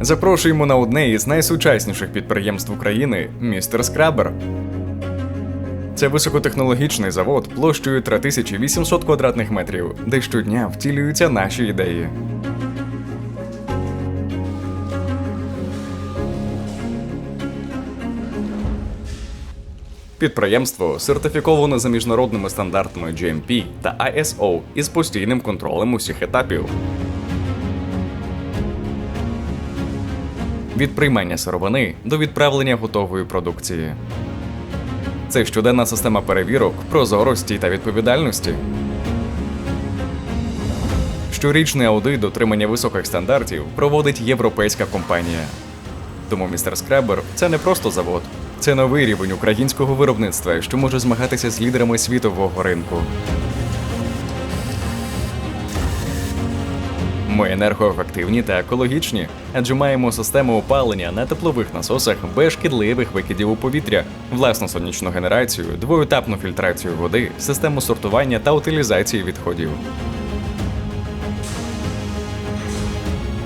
Запрошуємо на одне із найсучасніших підприємств України містер Скрабер. Це високотехнологічний завод площею 3800 квадратних метрів, де щодня втілюються наші ідеї. Підприємство сертифіковано за міжнародними стандартами GMP та ISO із постійним контролем усіх етапів. Від приймання сировини до відправлення готової продукції. Це щоденна система перевірок, прозорості та відповідальності. Щорічний аудит дотримання високих стандартів проводить європейська компанія. Тому містер Скрабер це не просто завод, це новий рівень українського виробництва, що може змагатися з лідерами світового ринку. Ми енергоефективні та екологічні, адже маємо систему опалення на теплових насосах без шкідливих викидів у повітря, власну сонячну генерацію, двоетапну фільтрацію води, систему сортування та утилізації відходів.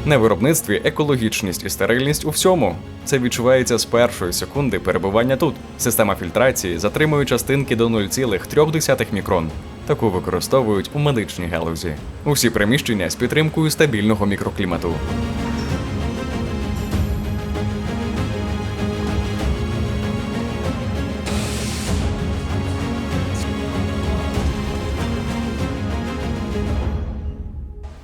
На виробництві екологічність і стерильність у всьому. Це відчувається з першої секунди перебування тут. Система фільтрації затримує частинки до 0,3 мікрон. Таку використовують у медичній галузі. Усі приміщення з підтримкою стабільного мікроклімату.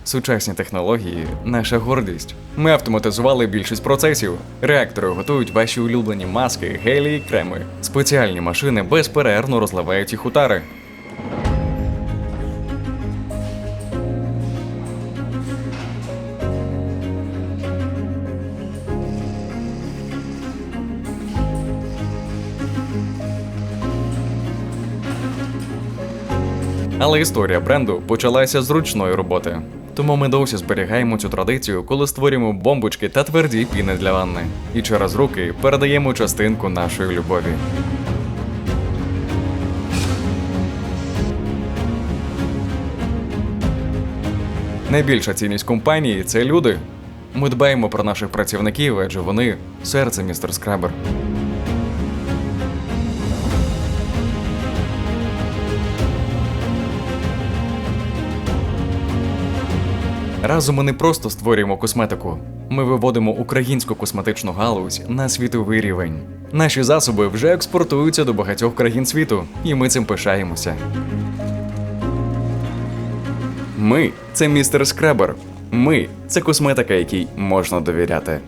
Сучасні технології наша гордість. Ми автоматизували більшість процесів. Реактори готують ваші улюблені маски, гелі і креми. Спеціальні машини безперервно розливають їх у тари. Але історія бренду почалася з ручної роботи. Тому ми досі зберігаємо цю традицію, коли створюємо бомбочки та тверді піни для ванни. І через руки передаємо частинку нашої любові. Найбільша цінність компанії це люди. Ми дбаємо про наших працівників, адже вони серце містер Скрабер. Разом ми не просто створюємо косметику. Ми виводимо українську косметичну галузь на світовий рівень. Наші засоби вже експортуються до багатьох країн світу, і ми цим пишаємося. Ми це містер Скрабер. Ми це косметика, якій можна довіряти.